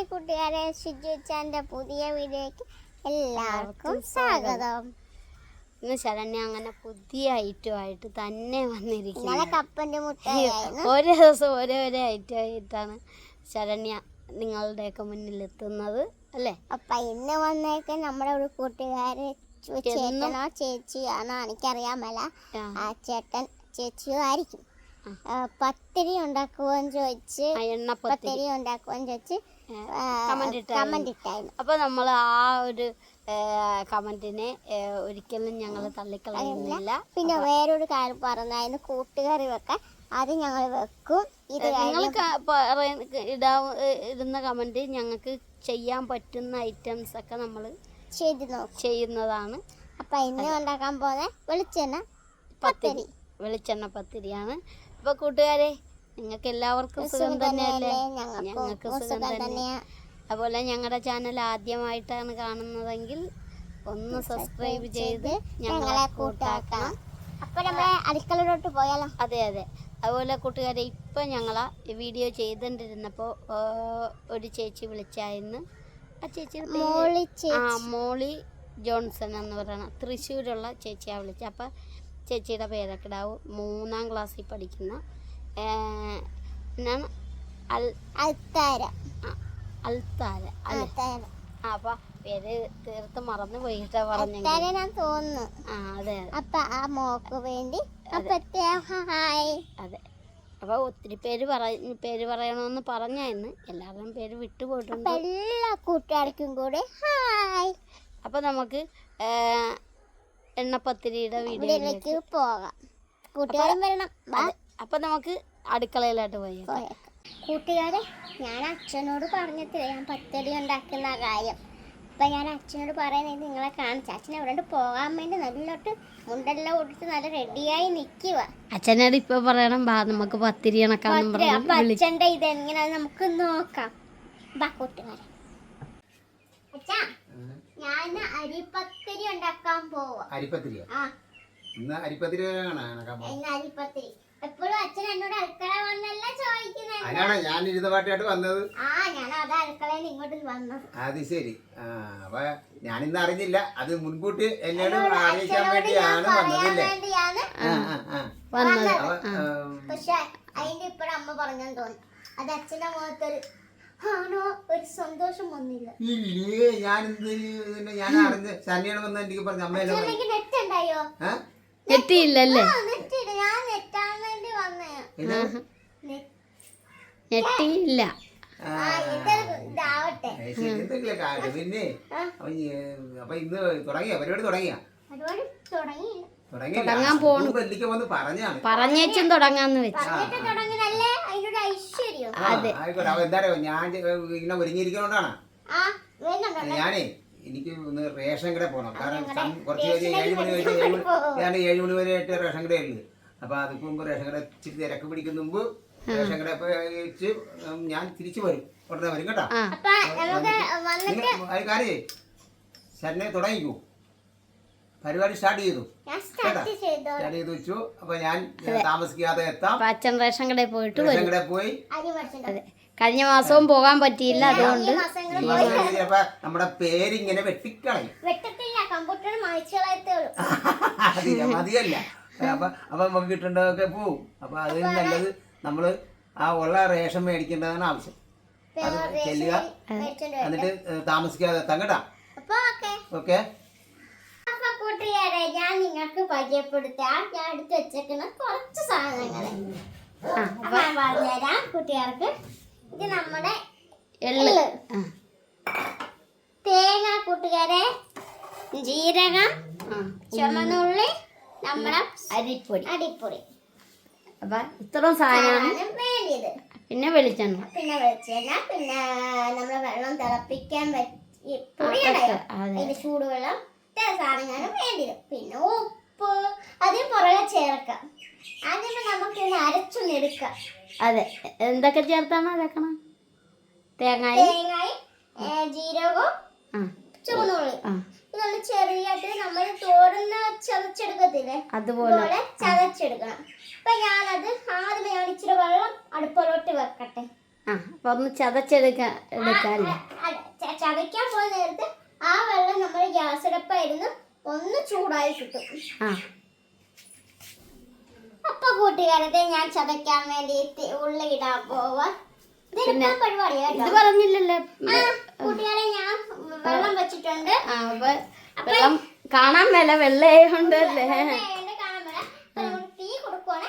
Hi കൂട്ടുകാരെ ഷിജുച്ചാന്റെ പുതിയ വീഡിയോയ്ക്ക് എല്ലാവർക്കും സ്വാഗതം. ഇന്ന് ശരണ്യ അങ്ങനെ പുതിയ ഐറ്റമായിട്ട് തന്നെ വന്നിരിക്കുന്നു. വന്നിരിക്കുന്നത് കപ്പന്റെ മുട്ടായിരുന്നു ഓരോ ദിവസം ഓരോ ഓരോ ഐറ്റമായിട്ടാണ് ശരണ്യ നിങ്ങളുടെയൊക്കെ മുന്നിൽ എത്തുന്നത് അല്ലേ? അപ്പൊ ഇന്ന് വന്നേക്ക് നമ്മുടെ ഒരു കൂട്ടുകാര് ചേട്ടനോ? ചേച്ചിയാണോ എനിക്കറിയാൻ മേല ആ, ചേട്ടൻ ചേച്ചിയോ ആയിരിക്കും പത്തിരി ഉണ്ടാക്കുവോന്ന് ചോദിച്ച് പത്തിരി ഉണ്ടാക്കുവോന്ന് ചോദിച്ച് ഇട്ടായിരുന്നു. കമന്റ് ഇട്ടായിരുന്നു. അപ്പോൾ നമ്മൾ ആ ഒരു കമന്റിനെ ഒരിക്കലും ഞങ്ങൾ തള്ളിക്കളയുന്നില്ല. പിന്നെ വേറൊരു കാര്യം പറഞ്ഞായിരുന്നു കൂട്ടുകറി വെക്കാൻ. അത് ഞങ്ങൾ വെക്കും. ഇത് നിങ്ങൾ കഴിഞ്ഞ് ഇടാ ഇടുന്ന കമന്റ് ഞങ്ങൾക്ക് ചെയ്യാൻ പറ്റുന്ന ഐറ്റംസ് ഒക്കെ നമ്മൾ ചെയ്ത് നോക്കും. ചെയ്യുന്നതാണ്. അപ്പൊ ഇന്ന് ഉണ്ടാക്കാൻ പോകുന്നത് വെളിച്ചെണ്ണ പത്തിരി. വെളിച്ചെണ്ണ പത്തിരിയാണ്. അപ്പോൾ കൂട്ടുകാരെ നിങ്ങൾക്ക് എല്ലാവർക്കും സുഖം തന്നെയല്ലേ? ഞങ്ങൾക്ക് സുഖം തന്നെയാണ് തന്നെ തന്നെയാ. അതുപോലെ ഞങ്ങളുടെ ചാനൽ ആദ്യമായിട്ടാണ് കാണുന്നതെങ്കിൽ ഒന്ന് സബ്സ്ക്രൈബ് ചെയ്ത് ഞങ്ങളെ കൂട്ടാക്കണം. അപ്പൊ നമ്മളെ അടുക്കളയിലോട്ട് പോയാലോ? അതെ അതെ. അതുപോലെ കൂട്ടുകാരെ ഇപ്പം ഞങ്ങളാ വീഡിയോ ചെയ്തുകൊണ്ടിരുന്നപ്പോൾ ഒരു ചേച്ചി വിളിച്ചായിരുന്നു. ആ ചേച്ചി മോളി ആ മോളി ജോൺസൺ എന്ന് പറയുന്ന തൃശ്ശൂരുള്ള ചേച്ചിയാണ് വിളിച്ചത്. അപ്പം ചേച്ചിയുടെ പേരൊക്കെ ഇടാവും. മൂന്നാം ക്ലാസ്സിൽ പഠിക്കുന്ന എന്നാണ് അൽത്താര. അൽത്താര അപ്പൊ അപ്പം പേര് തീർത്ത് മറന്നു പോയിട്ടാ പറഞ്ഞു തോന്നുന്നു. ആ അതെ അപ്പൊ ആ മോക്ക് വേണ്ടി ഹായ്. അതെ. അപ്പോൾ ഒത്തിരി പേര് പറയ പേര് പറയണമെന്ന് പറഞ്ഞായിരുന്നു. എല്ലാവരും പേര് വിട്ടുപോയിട്ടുണ്ട് അപ്പൊ എല്ലാ കൂട്ടുകാർക്കും കൂടെ ഹായ്. അപ്പോൾ നമുക്ക് എണ്ണപ്പത്തിരിയുടെ വീഡിയോയിലേക്ക് പോകാം. കൂട്ടുകാരും വരണം. അപ്പം നമുക്ക് അടുക്കളയിലോട്ട് പോയി കൂട്ടുകാരെ ഞാൻ അച്ഛനോട് പറഞ്ഞിട്ടില്ല ഞാൻ പത്തടി ഉണ്ടാക്കുന്ന കാര്യം. അപ്പം ഞാൻ അച്ഛനോട് പറയുന്നത് നിങ്ങളെ കാണിച്ചു. അച്ഛൻ എവിടെ പോകാൻ വേണ്ടി നല്ലോട്ട് മുണ്ടെല്ലാം ഉടുത്ത് നല്ല റെഡിയായി നിൽക്കുക അച്ഛനോട് ഇപ്പൊ പറയണം ബാ നമുക്ക് പത്തിരി അച്ഛന്റെ അപ്പൊ അച്ഛന്റെ ഇത് എങ്ങനെയാന്ന് നമുക്ക് നോക്കാം. ബാ കൂട്ടുകാരെ. അച്ഛാ ഞാൻ അരിപ്പത്തിരി ഉണ്ടാക്കാൻ പോവാ. അരിപ്പത്തിരിയോ? ആ. ഇന്ന് അരിപ്പത്തിരി കാണാൻ അരിപ്പത്തിരി. എപ്പോഴും അച്ഛൻ എന്നോട് അടുക്കള വന്നല്ല ചോദിക്കുന്നത്? ഞാൻ വന്നത്. ആ ഞാൻ അത് അടുക്കളയിൽ ഇങ്ങോട്ട് വന്നത് അത് ശരി. ആ അപ്പൊ ഞാനിന്ന് അറിഞ്ഞില്ല. അത് മുൻകൂട്ടി എന്നോട് അറിയിക്കാൻ വേണ്ടിയാണ് വന്നതല്ലേ? വേണ്ടിയാണ് ആ ആ ആ. വന്നത്. പക്ഷെ അതിന്റെ ഇപ്പഴും അമ്മ പറഞ്ഞെന്ന് തോന്നി അത് അച്ഛന്റെ മുഖത്തൊരു ആണോ? ഒരു സന്തോഷം വന്നില്ല. ഇല്ലേ ഞാൻ ഞാൻ അറിഞ്ഞ് ശനിയാണ് വന്ന് എനിക്ക് പറഞ്ഞു അമ്മയല്ലേ നെറ്റ് ഉണ്ടായോ? നെറ്റ് ഇല്ല ഞാൻ നെറ്റാൻ വേണ്ടി വന്നേ ഇത്? നെറ്റ് ഞെട്ടിയില്ല. പിന്നെ. അപ്പൊ ഇന്ന് തുടങ്ങിയ? പരിപാടി തുടങ്ങിയ? തുടങ്ങാൻ പോണു. പറഞ്ഞേച്ചും തുടങ്ങാന്ന് വെച്ചു. ആയിക്കോട്ടെ. അപ്പൊ എന്താ ഞാൻ ഇങ്ങനെ ഒരുങ്ങിയിരിക്കുന്നോണ്ടാണ്. ഞാനേ എനിക്ക് ഒന്ന് റേഷൻ കട പോകണം കാരണം കുറച്ച് ഏഴ് മണി കഴിഞ്ഞ് മണി ഞാൻ ഏഴ് മണി വരെ ആയിട്ട് റേഷൻ കടയുള്ളു അപ്പൊ അതിന് മുമ്പ് റേഷൻ കട ഇച്ചിരി തിരക്ക് പിടിക്കുന്ന മുമ്പ് റേഷൻ കട പോയിട്ട് ഞാൻ തിരിച്ചു വരും. ഉടനെ വരും കേട്ടോ. അത് കാര്യേ ശരനെ തുടങ്ങിക്കൂ. പരിപാടി സ്റ്റാർട്ട് ചെയ്തു. ഞാൻ സ്റ്റാർട്ട് ചെയ്തോ? വെച്ചു. അപ്പൊ ഞാൻ താമസിക്കാതെ എത്താം. അച്ഛൻ റേഷൻ കടയിൽ പോയിട്ട് റേഷൻ വരും കടയിൽ പോയി. കഴിഞ്ഞ മാസവും പോകാൻ പറ്റിയില്ല അതുകൊണ്ട്. നമ്മുടെ പേരിങ്ങനെ വെട്ടിക്കളയും. വെട്ടത്തില്ല കമ്പ്യൂട്ടർ മായ്ച്ചു ഉള്ളൂ. അതില്ല മതിയല്ല. അപ്പൊ അപ്പൊ നമുക്ക് കിട്ടേണ്ടതൊക്കെ പോവും. അപ്പൊ അതിന് നല്ലത് നമ്മൾ ആ ഉള്ള റേഷൻ മേടിക്കേണ്ടതാണ് ആവശ്യം. അത് ചെല്ലുക. എന്നിട്ട് താമസിക്കാതെ എത്താം കേട്ടാ. ഓക്കെ. കൂട്ടുകാരെ ഞാൻ നിങ്ങൾക്ക് പരിചയപ്പെടുത്താം. ഞാൻ എടുത്ത് വെച്ചേക്കുന്ന കുറച്ച് സാധനങ്ങൾ ഞാൻ പറഞ്ഞുതരാം കൂട്ടുകാർക്ക് ഇത് നമ്മുടെ എള്ള്. തേങ്ങ കൂട്ടുകാരെ. ജീരകം. ചുമന്നുള്ളി. നമ്മുടെ അരിപ്പൊടി. അരിപ്പൊടി. അപ്പൊ ഇത്രയും സാധനമാണ് വേണ്ടിയത്. പിന്നെ വെളിച്ചെണ്ണ. പിന്നെ വെളിച്ചെണ്ണ പിന്നെ നമ്മൾ വെള്ളം തിളപ്പിക്കാൻ അതിന്റെ ചൂടുവെള്ളം സാധനങ്ങളാണ് വേണ്ടിയത്. പിന്നെ ഉപ്പ് അതിന് പുറകെ ചേർക്കാം. ആദ്യം നമുക്ക് ഇനി അരച്ചൊന്ന് എടുക്കാം. അതെ. എന്തൊക്കെ ചേർത്താണ് അരക്കണം? തേങ്ങായി? തേങ്ങായി ജീരകവും ചുവന്നുള്ളി. ചെറിയായിട്ട് നമ്മൾ തോരന്ന് ചതച്ചെടുക്കത്തില്ലേ? അതുപോലെ. ചതച്ചെടുക്കണം. അപ്പൊ ഞാനത് ആദ്യമേ ഞാൻ ഇച്ചിരി വെള്ളം അടുപ്പിലോട്ട് വെക്കട്ടെ. ആ അപ്പൊ ഒന്ന് ചതച്ചെടുക്കാൻ ചതയ്ക്കാൻ പോയ നേരത്ത് ആ വെള്ളം നമ്മൾ ഗ്യാസ് അടുപ്പായിരുന്നു ഒന്ന് ചൂടായി കിട്ടും. അപ്പൊ കൂട്ടുകാരത്തെ ഞാൻ ചതയ്ക്കാൻ വേണ്ടി ഉള്ളി ഇടാൻ പോവാ. ഇത്. പറഞ്ഞില്ലല്ലേ. കൂട്ടുകാരെ ഞാൻ വെള്ളം വെച്ചിട്ടുണ്ട്. വെള്ളം കാണാൻ. അപ്പൊ നമ്മൾ തീ കൊടുക്കുവാണ്.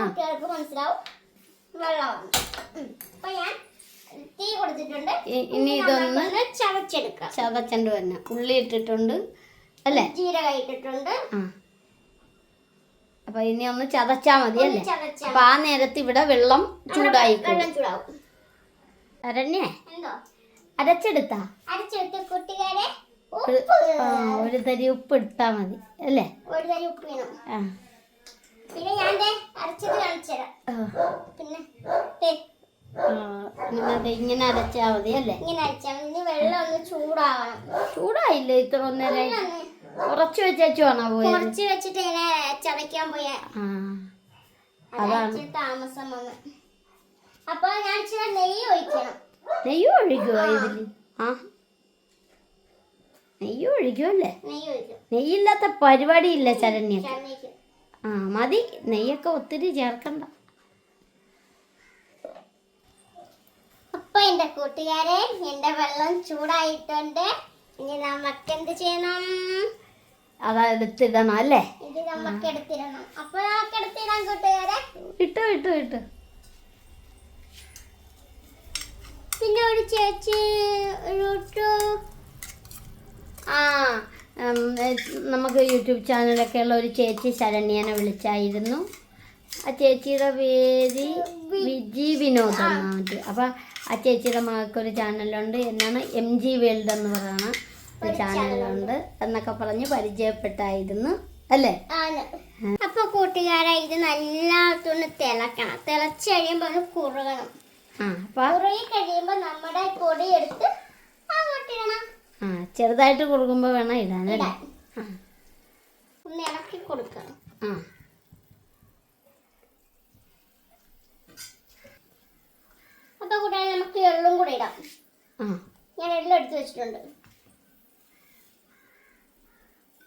കുട്ടികൾക്ക് മനസ്സിലാവും. വെള്ളമാണ്. ഉം. അപ്പൊ ഞാൻ തീ കൊടുത്തിട്ടുണ്ട്. ഇനി ഇതൊന്ന് ചവച്ചെടുക്കാം. ചവച്ചണ്ട് വന്ന ഉള്ളി ഇട്ടിട്ടുണ്ട്. അല്ലേ? ജീരകം ഇട്ടിട്ടുണ്ട്. അപ്പൊ ഇനി ഒന്ന് ചതച്ചാ മതി അല്ലേ? അപ്പൊ ആ നേരത്ത് ഇവിടെ വെള്ളം ചൂടായി വെള്ളം ചൂടാവും. അരണ്യേ? എന്തോ? അരച്ചെടുത്താ? അരച്ചെടുത്ത് കുട്ടികളെ ഒരു തരി ഉപ്പ് എടുത്താ മതി അല്ലേ? ഒരു തരി ഉപ്പ് വേണം. പിന്നെ ഞാൻ അരച്ചത് കാണിച്ചുതരാം. പിന്നെ ഇങ്ങനെ അരച്ചാ മതി അല്ലേ? ഇങ്ങനെ അരച്ചാ മതി. വെള്ളം ഒന്ന് ചൂടാവണം. ചൂടായില്ല ഇത്ര ഒന്നര കുറച്ച് വെച്ചു വേണോ പോയത്? കുറച്ച് വെച്ചിട്ട് ഇങ്ങനെ ചതയ്ക്കാൻ പോയ. താമസം വന്ന്. അപ്പൊ ഞാൻ ഇച്ചിരി നെയ്യ് ഒഴിക്കണം. നെയ്യ് ഒഴിക്കുവോ ഇതിൽ? ആ. നെയ്യ് ഒഴിക്കുമല്ലേ നെയ്യ് ഒഴിക്കും നെയ്യില്ലാത്ത പരിപാടിയില്ല ശരണ്യ. ആ മതി. നെയ്യൊക്കെ ഒത്തിരി ചേർക്കണ്ട. അപ്പൊ എന്റെ കൂട്ടുകാരെ എന്റെ വെള്ളം ചൂടായിട്ടുണ്ട്. ഇനി നമുക്ക് എന്ത് ചെയ്യണം? അതെടുത്തിടണം അല്ലേ? ഇത് നമുക്ക് എടുത്തിടണം. അപ്പൊ നമുക്ക് എടുത്തിടാം കൂട്ടുകാരെ. ഇട്ടോ ഇട്ടു ഇട്ടു. പിന്നെ ഒരു ചേച്ചി ഒരു ആ നമുക്ക് യൂട്യൂബ് ചാനലൊക്കെ ഉള്ള ഒരു ചേച്ചി ശരണ്യനെ വിളിച്ചായിരുന്നു. ആ ചേച്ചിയുടെ പേര് വിജി വിനോദ് എന്നാ മറ്റു അപ്പം ആ ചേച്ചിയുടെ മകൾക്കൊരു ചാനലുണ്ട്. എന്നാണ് എം ജി വേൾഡ് എന്ന് പറയുന്ന ഒരു ചാനലുണ്ട് എന്നൊക്കെ പറഞ്ഞ് പരിചയപ്പെട്ടായിരുന്നു. അല്ലേ? അപ്പോൾ അപ്പൊ കൂട്ടുകാരെ ഇത് നല്ലാത്തൊന്ന് തിളക്കണം. തിളച്ച് കഴിയുമ്പോൾ ഒന്ന് കുറുകണം. ആ അപ്പം കുറുകി കഴിയുമ്പോ നമ്മുടെ പൊടി എടുത്ത് അങ്ങോട്ടിടണം ആ ചെറുതായിട്ട് കൊടുക്കുമ്പോൾ വേണം ഇടാൻ. അല്ലേ ആ ഒന്ന് ഇളക്കി കൊടുക്കണം. ആ. അപ്പൊ കൂട്ടുകാരെ നമുക്ക് എള്ളും കൂടെ ഇടാം. ആ. ഞാൻ എല്ലാം എടുത്ത് വെച്ചിട്ടുണ്ട്.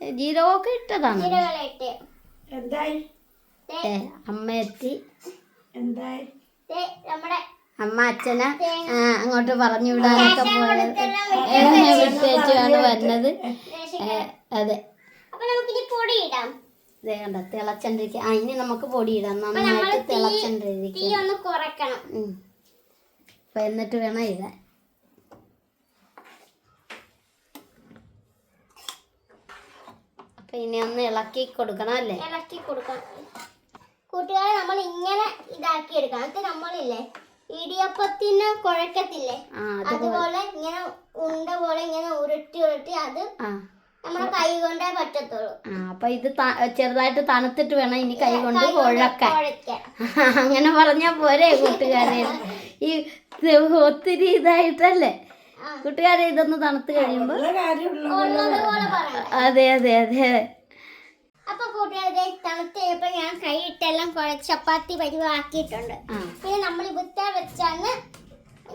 ജീരകമൊക്കെ ഇട്ടതാണ്. ഇട്ട്? എന്തായി? അമ്മ എത്തി എന്തായി? ദേ നമ്മുടെ അമ്മ അച്ഛനെ അങ്ങോട്ട് പറഞ്ഞു വിടാനൊക്കെ പോയത്. ഏ, വിട്ടേച്ചാണ് വരുന്നത് അതെ ഇതേ കണ്ട തിളച്ചണ്ടിരിക്കുക ആ ഇനി നമുക്ക് പൊടിയിടാം നന്നായിട്ട് തീ തീ ഒന്ന് കുറക്കണം അപ്പൊ എന്നിട്ട് വേണം ഇടാൻ. അപ്പൊ ഇനി ഒന്ന് ഇളക്കി കൊടുക്കണം അല്ലേ? ഇളക്കി കൊടുക്കണം. കൂട്ടുകാരെ നമ്മൾ ഇങ്ങനെ ഇതാക്കി എടുക്കണം അത് നമ്മളില്ലേ? ഇടിയപ്പത്തിന് കുഴക്കത്തില്ലേ? അതുപോലെ. ഇങ്ങനെ ഉണ്ട പോലെ ഇങ്ങനെ ഉരുട്ടി ഉരുട്ടി അത് നമ്മുടെ കൈ കൊണ്ടേ പറ്റത്തുള്ളൂ. അപ്പൊ ഇത് ചെറുതായിട്ട് തണുത്തിട്ട് വേണം ഇനി കൈ കൊണ്ട് കുഴക്കാൻ. അങ്ങനെ പറഞ്ഞാ പോരെ കൂട്ടുകാരെ. ഈ ഒത്തിരി ഇതായിട്ടല്ലേ. കൂട്ടുകാരെ ഇതൊന്ന് തണുത്ത് കഴിയുമ്പോ അതെ അതെ അതെ. കൂട്ടുകാരെ തണുത്ത് കഴിയപ്പോ ഞാൻ കൈ ഇട്ടെല്ലാം കുഴച്ച് ചപ്പാത്തി പരിവാക്കിയിട്ടുണ്ട്. ഇനി പിന്നെ നമ്മൾ ഇവിടുത്തെ വെച്ചാണ്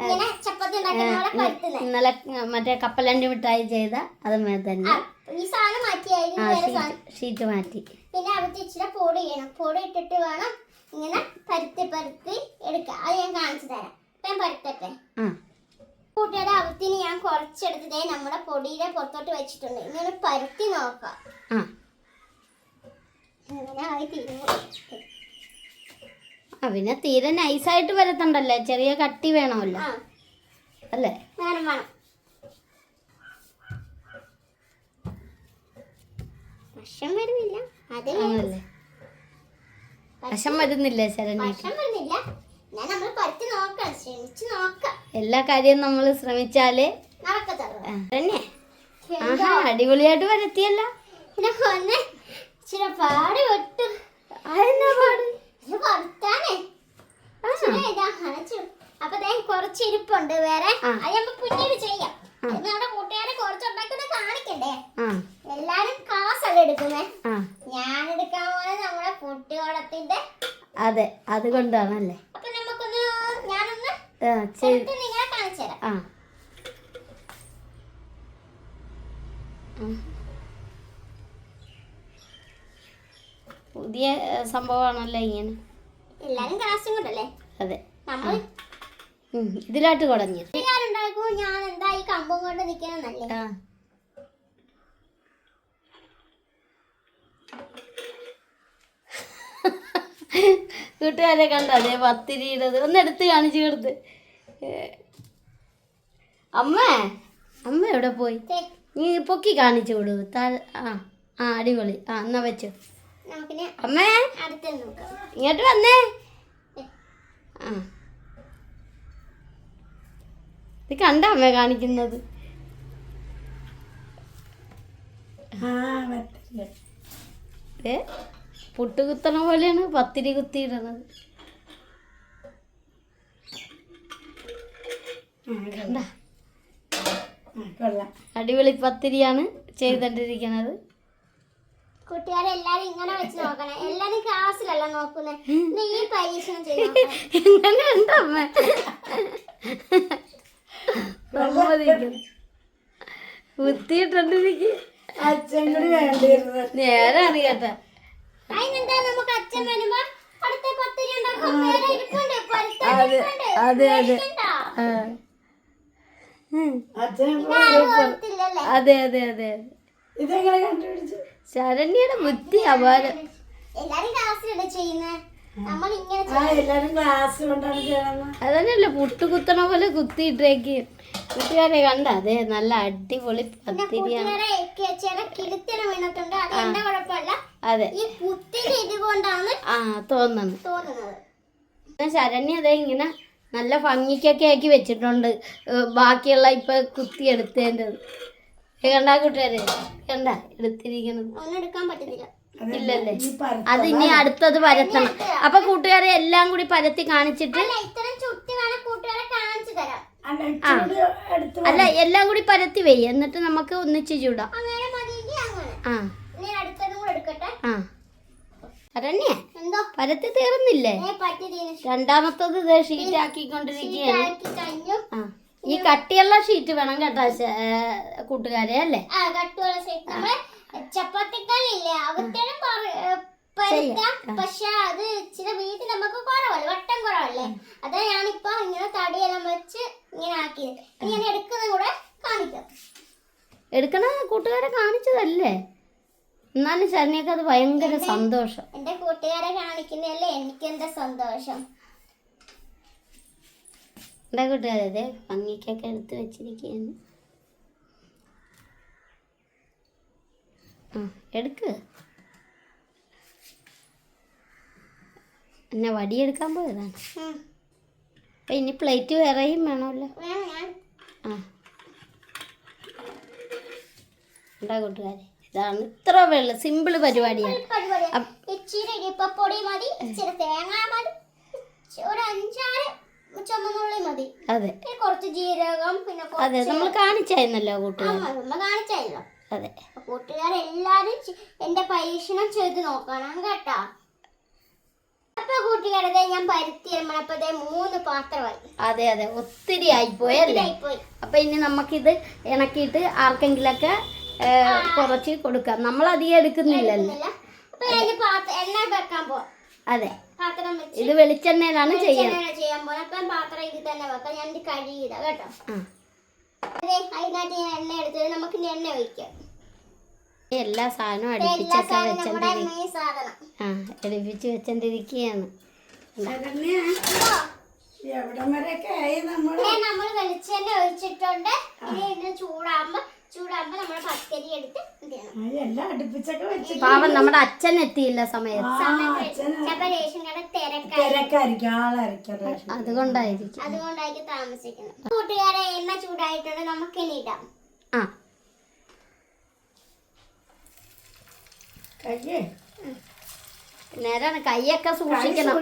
ഇങ്ങനെ ചപ്പാത്തി ഉണ്ടാക്കുന്ന ഇന്നലെ മറ്റേ കപ്പലണ്ടി മിഠായി ചെയ്ത അത് തന്നെ. ഈ സാധനം മാറ്റിയായിരുന്നു ഷീറ്റ് മാറ്റി. പിന്നെ അവിടുത്തെ ഇച്ചിരി പൊടി ചെയ്യണം പൊടി ഇട്ടിട്ട് വേണം ഇങ്ങനെ പരുത്തി പരുത്തി എടുക്കുക അത് ഞാൻ കാണിച്ചു തരാം. ഞാൻ പരുത്തട്ടെ? കൂട്ടുകാരെ അവത്തിന് ഞാൻ കുറച്ചെടുത്തതേ നമ്മുടെ പൊടിയുടെ പുറത്തോട്ട് വെച്ചിട്ടുണ്ട്. ഇങ്ങനെ പരുത്തി നോക്കാം. ആ പിന്നെ തീരെ നൈസായിട്ട് വരത്തണ്ടല്ലേ. ചെറിയ കട്ടി വേണമല്ലോ. അല്ലേ? വേണം വേണം. വശം വരുന്നില്ല. വശം എല്ലാ കാര്യവും നമ്മൾ ശ്രമിച്ചാൽ നടക്കത്തുള്ളൂ. അടിപൊളിയായിട്ട് വരത്തിയല്ല. ഇച്ചിരി പാട് വിട്ടു. അടച്ചു അപ്പൊ കുറച്ച് ഇരിപ്പുണ്ട്. വേറെ. അത് പിന്നീട് ചെയ്യാം. നമ്മുടെ കൂട്ടുകാരെ കുറച്ചുണ്ടാക്കുന്നത് കാണിക്കണ്ടേ? എല്ലാരും ക്ലാസ് അല്ലേ എടുക്കുന്നേ? ഞാൻ എടുക്കാൻ പോലെ നമ്മുടെ കുട്ടിയോടത്തിന്റെ അതെ അതുകൊണ്ടാണല്ലേ. അപ്പൊ നമുക്കൊന്ന് ഞാനൊന്ന് നിങ്ങളെ കാണിച്ചു തരാം. ആ. പുതിയ സംഭവമാണല്ലോ ഇങ്ങനെ. എല്ലാരും ക്ലാസ്സും കൂടല്ലേ അതെ. നമ്മൾ ഇതിലാട്ട് കുടഞ്ഞു. ഞാൻ എന്താ ഈ കമ്പം കൊണ്ട് കൂട്ടുകാരെ കണ്ട? അതെ പത്തിരിയുടേത്. ഒന്ന് എടുത്ത് കാണിച്ചു കൊടുത്ത്. അമ്മ അമ്മ എവിടെ പോയി? നീ പൊക്കി കാണിച്ചു കൊടു. താഴെ ആ ആ അടിപൊളി. ആ എന്നാ വെച്ചു. അമ്മേ അടുത്ത് നോക്കാം. ഇങ്ങോട്ട് വന്നേ. ആ. ഇത് കണ്ട അമ്മ കാണിക്കുന്നത്? പുട്ട് കുത്തണ പോലെയാണ് പത്തിരി കുത്തിയിടുന്നത്. ആ, കണ്ട? അടിപൊളി പത്തിരിയാണ് ചെയ്തോണ്ടിരിക്കുന്നത്. കൂട്ടുകാരെ എല്ലാരും ഇങ്ങനെ വെച്ച് നോക്കണേ. എല്ലാരും ക്ലാസ്സിലല്ല നോക്കുന്നേ? നീ ഈ പരീക്ഷണം സമ്മതിക്കുന്നു കുത്തിയിട്ടോണ്ടിരിക്കുക അച്ഛൻ കൂടി വേണ്ടിയിരുന്നത്. നേരാണ് കേട്ടാ. അതിനെന്താ നമുക്ക് അച്ഛൻ വരുമ്പോ അടുത്ത അതെ. അതെ അതെ അതെ അതെ അതെ. ഇതെങ്ങനെ കണ്ടുപിടിച്ചു? ശരണ്യയുടെ ബുദ്ധി അപാരം. എല്ലാരും ക്ലാസ്സിലല്ലേ നമ്മൾ ഇങ്ങനെ ആ എല്ലാരും ക്ലാസ് കൊണ്ടാണ് ചെയ്യണമെന്ന് അതന്നെയല്ലേ പുട്ട് കുത്തണ പോലെ കുത്തിയിട്ടേക്ക്. കുട്ടികാരെ കണ്ട അതെ നല്ല അടിപൊളി പത്തിരിയാണ്. കൂട്ടുകാരെ ഒക്കെ ചില കിളുത്തിന വീണിട്ടുണ്ട് അത് എന്റെ കുഴപ്പമല്ല. അതെ. ഈ ഇതുകൊണ്ടാണ് ആ തോന്നുന്നു തോന്നുന്നത്. പിന്നെ ശരണ്യ അതെ ഇങ്ങനെ നല്ല ഭംഗിക്കൊക്കെ ആക്കി വെച്ചിട്ടുണ്ട്. ഏ, ബാക്കിയുള്ള ഇപ്പൊ കുത്തി എടുത്തതിന്റെ കണ്ട കൂട്ടുകാരെ? കണ്ട? എടുത്തിരിക്കുന്നത് ഒന്നും എടുക്കാൻ പറ്റുന്നില്ല. ഇല്ലല്ലേ? ഈ പര- അത് ഇനി അടുത്തത് പരത്തണം. അപ്പൊ കൂട്ടുകാരെ എല്ലാം കൂടി പരത്തി കാണിച്ചിട്ട് അല്ല എല്ലാം കൂടി പരത്തി വെയ്യ. എന്നിട്ട് നമുക്ക് ഒന്നിച്ച് ചൂടാം. ആ. എന്തോ? പരത്തി തീർന്നില്ലേ? രണ്ടാമത്തത് ഷീറ്റ് ആക്കിക്കൊണ്ടിരിക്കുകയാണ് ആ. ഈ കട്ടിയുള്ള ഷീറ്റ് വേണം കേട്ടോ കൂട്ടുകാരെ അല്ലേ? ആ കട്ടുള്ള സൈഡ് നമ്മളെ ചപ്പാത്തിക്കല്ലില്ലേ അവത്തേനും പരുത്താം. പക്ഷെ അത് ഇച്ചിരി വീതി നമുക്ക് കുറവല്ലേ വട്ടം കുറവല്ലേ? അതാ ഞാനിപ്പോ ഇങ്ങനെ തടിയെല്ലാം വെച്ച് ഇങ്ങനെ ആക്കിയത്. ഇങ്ങനെ എടുക്കുന്നത് കൂടെ കാണിക്കാം. എടുക്കണ കൂട്ടുകാരെ കാണിച്ചതല്ലേ? എന്നാലും ശരണിയൊക്കെ അത് ഭയങ്കര സന്തോഷം. എന്റെ കൂട്ടുകാരെ കാണിക്കുന്നല്ലേ എനിക്ക് എന്താ സന്തോഷം? എന്താ കൂട്ടുകാരത് ഭംഗിക്കൊക്കെ എടുത്ത് വെച്ചിരിക്കുകയാണ്. ആ എടുക്ക്. എന്നെ വടിയെടുക്കാൻ പോയതാണ്. അപ്പം ഇനി പ്ലേറ്റ് വേറെയും വേണമല്ലോ. ആ. എന്താ കൂട്ടുകാരെ? ഇതാണ് ഇത്ര വെള്ള സിമ്പിൾ പരിപാടിയാണ്. ഇച്ചിരി ഇടിപ്പപ്പൊടി മതി ഇച്ചിരി തേങ്ങ മതി. ഒരു അഞ്ചാറ് ചുമന്നുള്ളി മതി. അതെ. കുറച്ച് ജീരകം പിന്നെ അതെ നമ്മൾ കാണിച്ചായിരുന്നല്ലോ കൂട്ടുകാർ ആ, നമ്മ കാണിച്ചല്ലോ അതെ. കൂട്ടുകാരെല്ലാരും എന്റെ പരീക്ഷണം ചെയ്ത് നോക്കണം കേട്ടാ. അപ്പൊ കൂട്ടുകാരതെ ഞാൻ പരുത്തി മൂന്ന് പാത്രമായി. അതെ അതെ. ഒത്തിരി ആയിപ്പോയല്ലേ പോയി അപ്പൊ ഇനി നമുക്കിത് ഇണക്കിയിട്ട് ആർക്കെങ്കിലൊക്കെ കുറച്ച് കൊടുക്കാം. നമ്മൾ അധികം എടുക്കുന്നില്ലല്ലോ അപ്പൊ അതിന് പാത്രം എണ്ണ വെക്കാൻ പോ അതെ. ഇത് വെളിച്ചെണ്ണയിലാണ് ചെയ്യാൻ. പോകുന്നത് അപ്പം പാത്രം ഇതിൽ തന്നെ വെക്കാം. ഞാൻ ഇത് കേട്ടോ. അതിനകത്ത് ഞാൻ എണ്ണ എടുത്തത് നമുക്ക് ഇനി എണ്ണ ഒഴിക്കാം. എല്ലാ സാധനവും അടുപ്പിച്ചൊക്കെ വെച്ചോണ്ടിരിക്കും സാധനം. ആ അടുപ്പിച്ച് വെച്ചോണ്ടിരിക്കുകയാണ് നമ്മൾ വെളിച്ചെണ്ണ ഒഴിച്ചിട്ടുണ്ട്. ഇനി ചൂടാകുമ്പോ ചൂടാകുമ്പോ നമ്മൾ പച്ചരി എടുത്ത് പാവം നമ്മുടെ അച്ഛൻ എത്തിയില്ല സമയത്ത്. അതുകൊണ്ടായിരിക്കും. അതുകൊണ്ടായിരിക്കും താമസിക്കുന്നത്. കൂട്ടുകാരെ എണ്ണ ചൂടായിട്ടുണ്ട്. നമുക്ക് ഇനി ഇടാം. ആ. കയ്യേ. നേരാണ് കൈയൊക്കെ സൂക്ഷിക്കണം.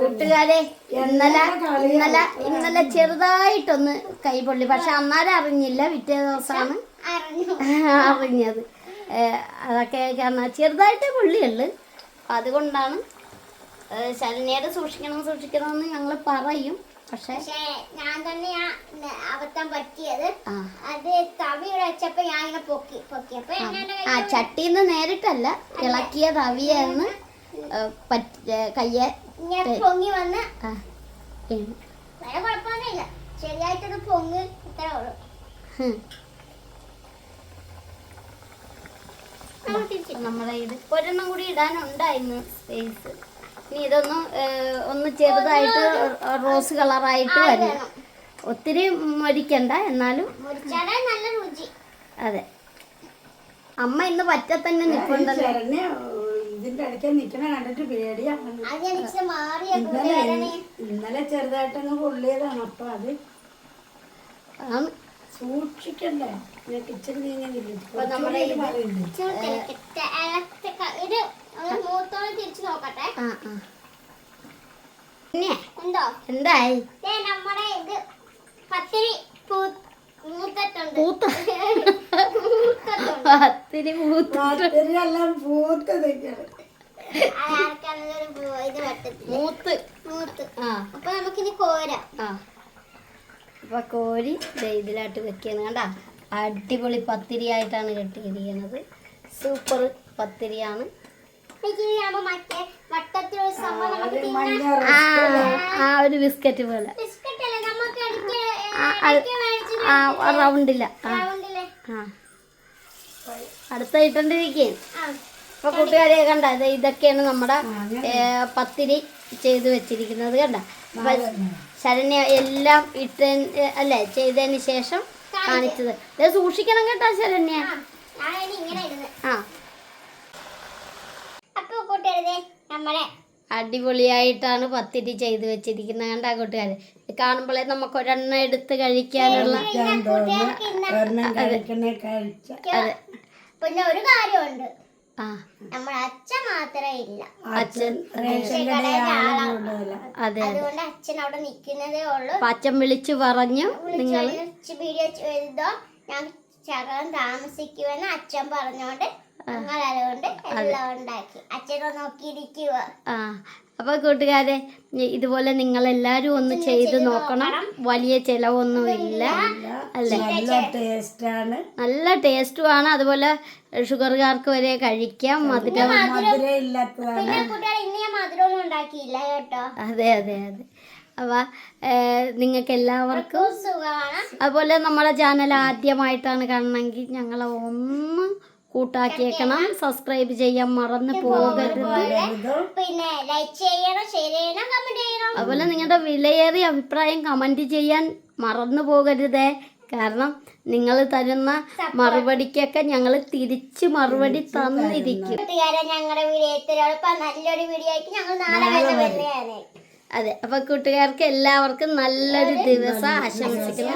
കൂട്ടുകാരെ ഇന്നലെ ഇന്നലെ ഇന്നലെ ചെറുതായിട്ടൊന്ന് കൈ പൊള്ളി. പക്ഷെ അന്നേരം അറിഞ്ഞില്ല പിറ്റേ ദിവസമാണ്. അറിഞ്ഞത്. അതൊക്കെ കാരണം ചെറുതായിട്ടേ അപ്പം അതുകൊണ്ടാണ് ശരണ്യയുടെ സൂക്ഷിക്കണം സൂക്ഷിക്കണം എന്ന് ഞങ്ങൾ പറയും. പക്ഷെ ഞാൻ തന്നെ അബദ്ധം പറ്റിയത്. അത് തവിയുടെ വെച്ചപ്പോ ഞാൻ ഇങ്ങനെ പൊക്കി പൊക്കിയപ്പോ ആ ചട്ടിന്ന് നേരിട്ടല്ല ഇളക്കിയ തവിയെന്ന് കയ്യെ പൊങ്ങി വന്ന്. വേറെ കുഴപ്പമൊന്നുമില്ല. ശരിയായിട്ടത് പൊങ്ങ് ഇത്രേ ഉള്ളൂ. നമ്മുടെ ഇത് ഒരെണ്ണം കൂടി ഇടാനുണ്ടായിരുന്നു സ്പേസ് ഇനി ഇതൊന്ന് ഒന്ന് ചെറുതായിട്ട് റോസ് കളറായിട്ട് വരും. ഒത്തിരി മരിക്കണ്ട എന്നാലും. നല്ല രുചി. അതെ. അമ്മ ഇന്ന് പറ്റ തന്നെ നിൽപ്പുണ്ടല്ലോ ഇതിന്റെ ഇടയ്ക്ക് നിക്കണ കണ്ടിട്ട് പേടിയാ ഇന്നലെ ചെറുതായിട്ടൊന്ന് പൊള്ളിയതാണ് അപ്പൊ അത് സൂക്ഷിക്കണ്ടേ? കിച്ചൺ എന്തായി? ദേ നമ്മുടെ ഇത് പത്തിരി പൂത്ത. പത്തിരി പൂത്ത. മൂത്ത്. മൂത്ത്. അപ്പൊ നമുക്കിനി കോരാം. ആ. അപ്പൊ കോരി ദേ ഇതിലായിട്ട് കണ്ടാ കണ്ട? അടിപൊളി പത്തിരി ആയിട്ടാണ് കെട്ടിയിരിക്കുന്നത്. സൂപ്പർ പത്തിരിയാണ്. ആ ആ ഒരു ബിസ്ക്കറ്റ് പോലെ. റൗണ്ടില്ല. ആ. അടുത്ത ഇട്ടോണ്ടിരിക്കേ ആ. അപ്പൊ കൂട്ടുകാരെ കണ്ട ഇത് ഇതൊക്കെയാണ് നമ്മുടെ പത്തിരി ചെയ്തു വെച്ചിരിക്കുന്നത് കണ്ട. അപ്പൊ ശരണ്യ എല്ലാം ഇട്ട അല്ലേ ചെയ്തതിന് ശേഷം കാണിച്ചത്. ഇത് സൂക്ഷിക്കണം കേട്ടോ ശരണ്യ. ആ, അടിപൊളിയായിട്ടാണ് പത്തിരി ചെയ്ത് വെച്ചിരിക്കുന്നത് കണ്ടാ കൂട്ടുകാര്. ഇത് കാണുമ്പോഴേ നമുക്ക് ഒരെണ്ണം എടുത്ത് കഴിക്കാനുള്ള ഒരെണ്ണം കഴിക്കണേ കഴിച്ച പിന്നെ ഒരു കാര്യമുണ്ട്. ആ. നമ്മുടെ അച്ഛൻ മാത്രമേ ഇല്ല. അച്ഛൻ റേഷൻ കടയിൽ അതെ അതുകൊണ്ട് അച്ഛൻ അവിടെ നിൽക്കുന്നതേ ഉള്ളൂ. അച്ഛൻ വിളിച്ചു പറഞ്ഞു നിങ്ങൾ. വീഡിയോ ചെയ്തോ ഞാൻ ശകലം താമസിക്കുമെന്ന് അച്ഛൻ പറഞ്ഞോണ്ട് ഞങ്ങൾ അതുകൊണ്ട് എല്ലാം ഉണ്ടാക്കി. അച്ഛനെ നോക്കിയിരിക്കുക അപ്പൊ കൂട്ടുകാരെ ഇതുപോലെ നിങ്ങൾ എല്ലാരും ഒന്ന് ചെയ്ത് നോക്കണം. വലിയ ചെലവൊന്നുമില്ല. അല്ലേ? നല്ല ടേസ്റ്റാണ്. നല്ല ടേസ്റ്റുമാണ്. അതുപോലെ ഷുഗർകാർക്ക് വരെ കഴിക്കാം. മധുരം അതെ അതെ അതെ. അപ്പൊ നിങ്ങൾക്ക് എല്ലാവർക്കും സുഖമാണ്. അതുപോലെ നമ്മളെ ചാനൽ ആദ്യമായിട്ടാണ് കാണണമെങ്കിൽ ഞങ്ങളെ ഒന്ന് കൂട്ടാക്കിയേക്കണം. സബ്സ്ക്രൈബ് ചെയ്യാൻ മറന്നു പോകരുത്. പിന്നെ ലൈക്ക് ചെയ്യണം ഷെയർ ചെയ്യണം കമന്റ് ചെയ്യണം. അതുപോലെ നിങ്ങളുടെ വിലയേറിയ അഭിപ്രായം കമന്റ് ചെയ്യാൻ മറന്നു പോകരുതേ. കാരണം നിങ്ങൾ തരുന്ന മറുപടിക്കൊക്കെ ഞങ്ങൾ തിരിച്ച് മറുപടി തന്നിരിക്കും. ഞങ്ങളുടെ നല്ലൊരു വീഡിയോ ഞങ്ങൾ നാളെ അതെ അപ്പൊ കൂട്ടുകാർക്ക് എല്ലാവർക്കും നല്ലൊരു ദിവസം ആശംസിക്കുന്നു.